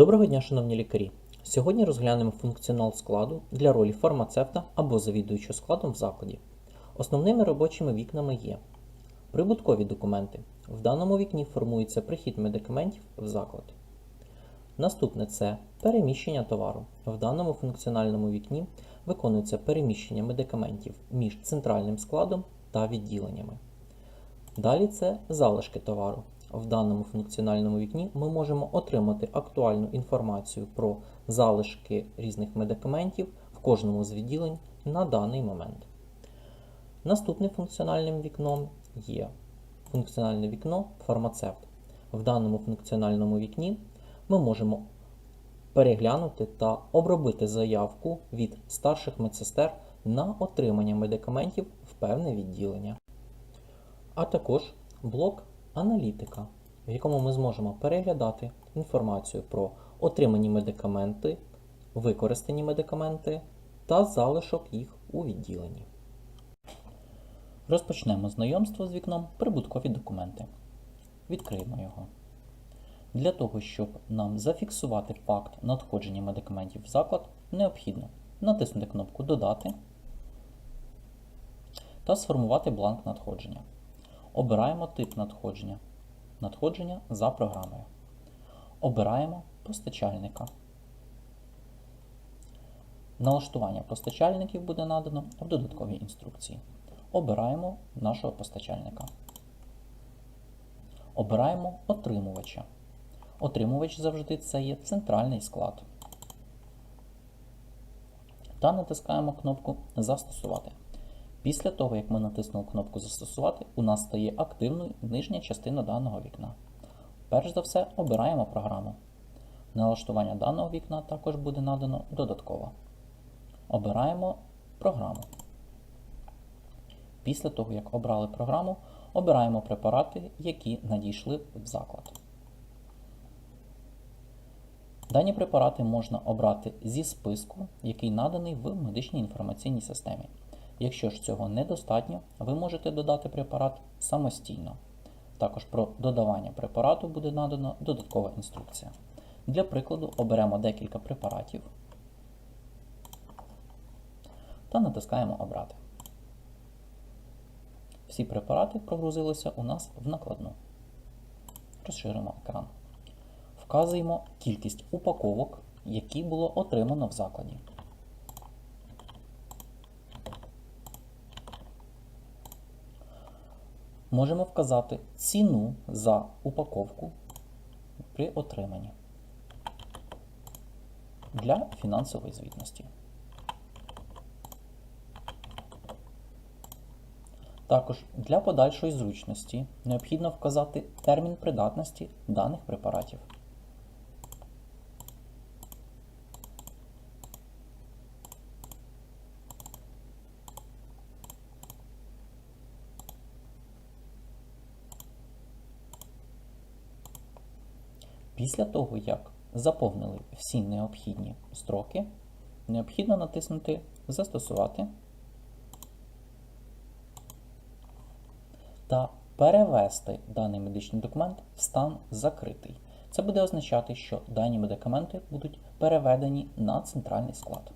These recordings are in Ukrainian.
Доброго дня, шановні лікарі! Сьогодні розглянемо функціонал складу для ролі фармацевта або завідуючого складом в закладі. Основними робочими вікнами є прибуткові документи. В даному вікні формується прихід медикаментів в заклад. Наступне це переміщення товару. В даному функціональному вікні виконується переміщення медикаментів між центральним складом та відділеннями. Далі це залишки товару. В даному функціональному вікні ми можемо отримати актуальну інформацію про залишки різних медикаментів в кожному з відділень на даний момент. Наступним функціональним вікном є функціональне вікно фармацевт. В даному функціональному вікні ми можемо переглянути та обробити заявку від старших медсестер на отримання медикаментів в певне відділення а також блок аналітика, в якому ми зможемо переглядати інформацію про отримані медикаменти, використані медикаменти та залишок їх у відділенні. Розпочнемо знайомство з вікном прибуткові документи. Відкриємо його. Для того, щоб нам зафіксувати факт надходження медикаментів в заклад, необхідно натиснути кнопку Додати та сформувати бланк надходження. Обираємо тип надходження. Надходження за програмою. Обираємо постачальника. Налаштування постачальників буде надано в додатковій інструкції. Обираємо нашого постачальника. Обираємо отримувача. Отримувач завжди це є центральний склад. Та натискаємо кнопку Застосувати. Після того, як ми натиснули кнопку Застосувати, у нас стає активною нижня частина даного вікна. Перш за все, обираємо програму. Налаштування даного вікна також буде надано додатково. Обираємо програму. Після того, як обрали програму, обираємо препарати, які надійшли в заклад. Дані препарати можна обрати зі списку, який наданий в медичній інформаційній системі. Якщо ж цього недостатньо, ви можете додати препарат самостійно. Також про додавання препарату буде надана додаткова інструкція. Для прикладу оберемо декілька препаратів та натискаємо Обрати. Всі препарати прогрузилися у нас в накладну. Розширимо екран. Вказуємо кількість упаковок, які було отримано в закладі. Можемо вказати ціну за упаковку при отриманні для фінансової звітності. Також для подальшої зручності необхідно вказати термін придатності даних препаратів. Після того, як заповнили всі необхідні строки, необхідно натиснути Застосувати та перевести даний медичний документ в стан закритий. Це буде означати, що дані медикаменти будуть переведені на центральний склад.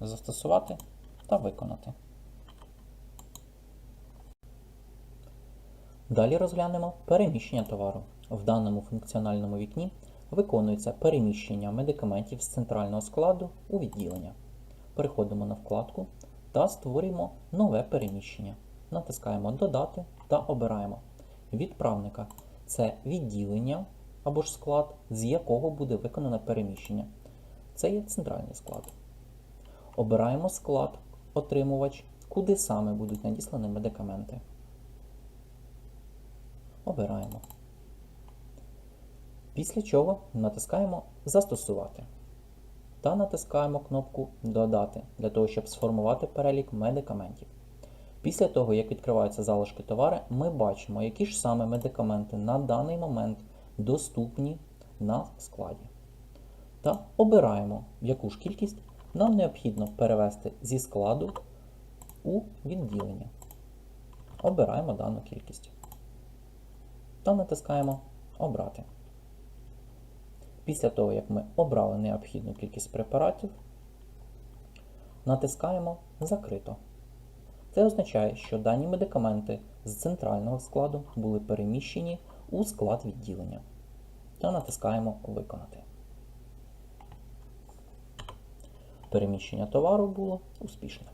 Застосувати та виконати. Далі розглянемо переміщення товару. В даному функціональному вікні виконується переміщення медикаментів з центрального складу у відділення. Переходимо на вкладку та створюємо нове переміщення. Натискаємо Додати та обираємо відправника. Це відділення або ж склад, з якого буде виконане переміщення. Це є центральний склад. Обираємо склад, отримувач, куди саме будуть надіслані медикаменти. Обираємо. Після чого натискаємо Застосувати та натискаємо кнопку Додати для того, щоб сформувати перелік медикаментів. Після того, як відкриваються залишки товари, ми бачимо, які ж саме медикаменти на даний момент доступні на складі. Та обираємо, яку ж кількість нам необхідно перевести зі складу у відділення. Обираємо дану кількість та натискаємо Обрати. Після того, як ми обрали необхідну кількість препаратів, натискаємо Закрито. Це означає, що дані медикаменти з центрального складу були переміщені у склад відділення. Та натискаємо Виконати. Переміщення товару було успішне.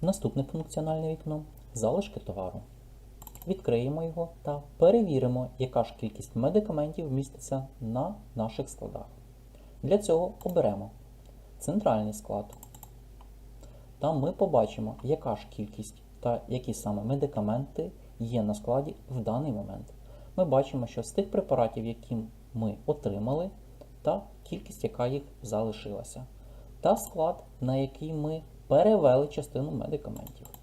Наступне функціональне вікно залишки товару. Відкриємо його та перевіримо, яка ж кількість медикаментів міститься на наших складах. Для цього оберемо центральний склад. Там ми побачимо, яка ж кількість та які саме медикаменти є на складі в даний момент. Ми бачимо, що з тих препаратів, які ми отримали, та кількість, яка їх залишилася, та склад, на який ми перевели частину медикаментів.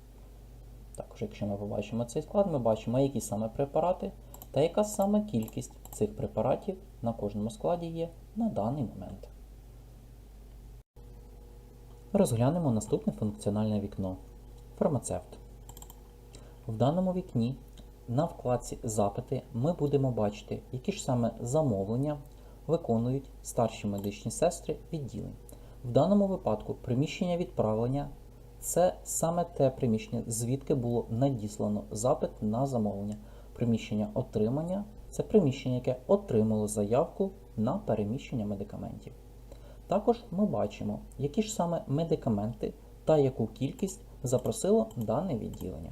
Також, якщо ми побачимо цей склад, ми бачимо, які саме препарати та яка саме кількість цих препаратів на кожному складі є на даний момент. Розглянемо наступне функціональне вікно фармацевт. В даному вікні на вкладці Запити ми будемо бачити, які ж саме замовлення виконують старші медичні сестри відділень. В даному випадку приміщення відправлення це саме те приміщення, звідки було надіслано запит на замовлення. Приміщення отримання це приміщення, яке отримало заявку на переміщення медикаментів. Також ми бачимо, які ж саме медикаменти та яку кількість запросило дане відділення.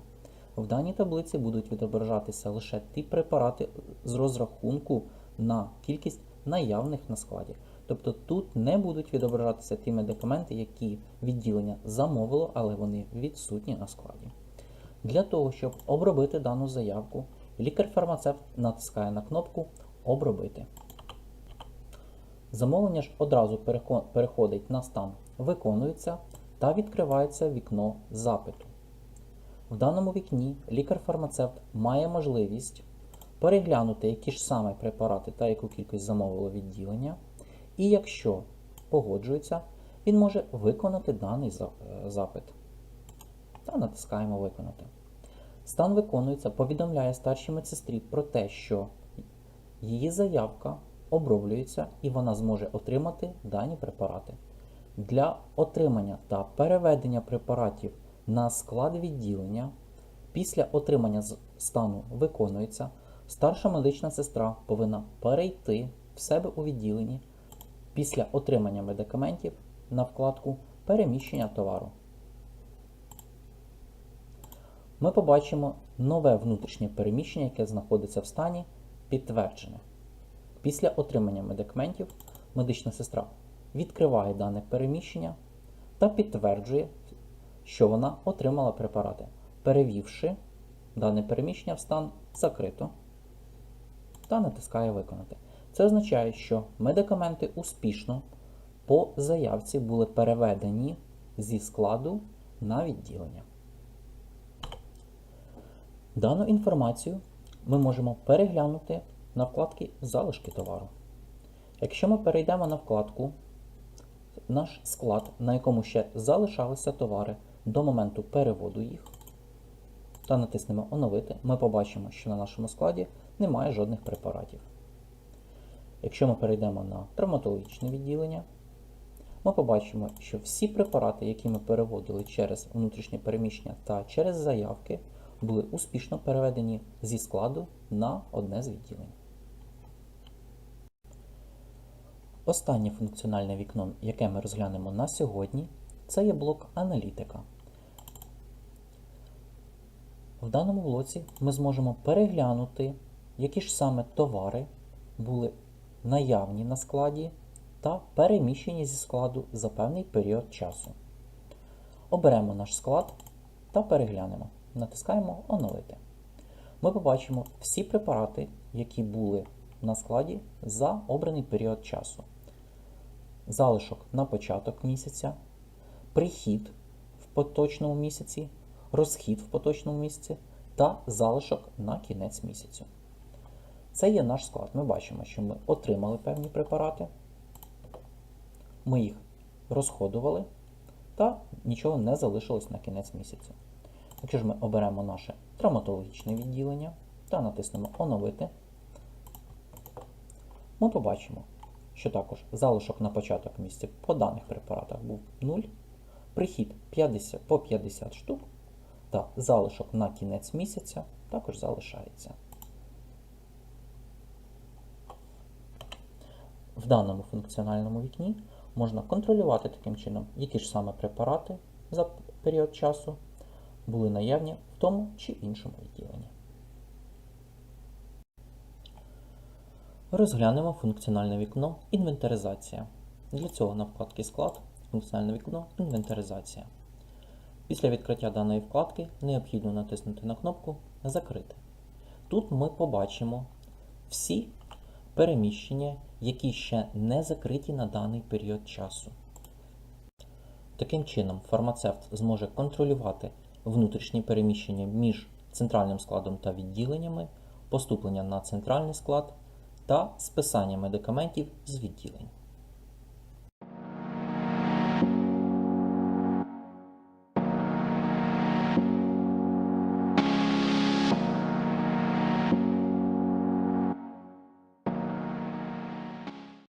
В даній таблиці будуть відображатися лише ті препарати з розрахунку на кількість наявних на складі. Тобто тут не будуть відображатися ті медикаменти, які відділення замовило, але вони відсутні на складі. Для того, щоб обробити дану заявку, лікар-фармацевт натискає на кнопку Обробити. Замовлення ж одразу переходить на стан Виконується та відкривається вікно запиту. В даному вікні лікар-фармацевт має можливість переглянути, які ж саме препарати та яку кількість замовило відділення. І якщо погоджується, він може виконати даний е, запит. Та натискаємо Виконати. Стан виконується, повідомляє старшій медсестрі про те, що її заявка оброблюється і вона зможе отримати дані препарати. Для отримання та переведення препаратів на склад відділення після отримання стану виконується, старша медична сестра повинна перейти в себе у відділенні після отримання медикаментів на вкладку Переміщення товару. Ми побачимо нове внутрішнє переміщення, яке знаходиться в стані підтверджене. Після отримання медикаментів медична сестра відкриває дане переміщення та підтверджує, що вона отримала препарати, перевівши дане переміщення в стан закрито та натискає Виконати. Це означає, що медикаменти успішно по заявці були переведені зі складу на відділення. Дану інформацію ми можемо переглянути на вкладці Залишки товару. Якщо ми перейдемо на вкладку Наш склад, на якому ще залишалися товари до моменту переводу їх, та натиснемо Оновити, ми побачимо, що на нашому складі немає жодних препаратів. Якщо ми перейдемо на травматологічне відділення, ми побачимо, що всі препарати, які ми переводили через внутрішнє переміщення та через заявки, були успішно переведені зі складу на одне з відділень. Останнє функціональне вікно, яке ми розглянемо на сьогодні, це є блок аналітика. В даному блоці ми зможемо переглянути, які ж саме товари були наявні на складі та переміщені зі складу за певний період часу. Оберемо наш склад та переглянемо. Натискаємо Оновити. Ми побачимо всі препарати, які були на складі за обраний період часу. Залишок на початок місяця, прихід в поточному місяці, розхід в поточному місяці та залишок на кінець місяцю. Це є наш склад. Ми бачимо, що ми отримали певні препарати, ми їх розходували, та нічого не залишилось на кінець місяця. Якщо ж ми оберемо наше травматологічне відділення та натиснемо Оновити, ми побачимо, що також залишок на початок місяця по даних препаратах був 0, прихід 50 по 50 штук, та залишок на кінець місяця також залишається. В даному функціональному вікні можна контролювати таким чином, які ж саме препарати за період часу були наявні в тому чи іншому відділенні. Розглянемо функціональне вікно Інвентаризація. Для цього на вкладці Склад функціональне вікно Інвентаризація. Після відкриття даної вкладки необхідно натиснути на кнопку Закрити. Тут ми побачимо всі переміщення, які ще не закриті на даний період часу. Таким чином, фармацевт зможе контролювати внутрішні переміщення між центральним складом та відділеннями, поступлення на центральний склад та списання медикаментів з відділень.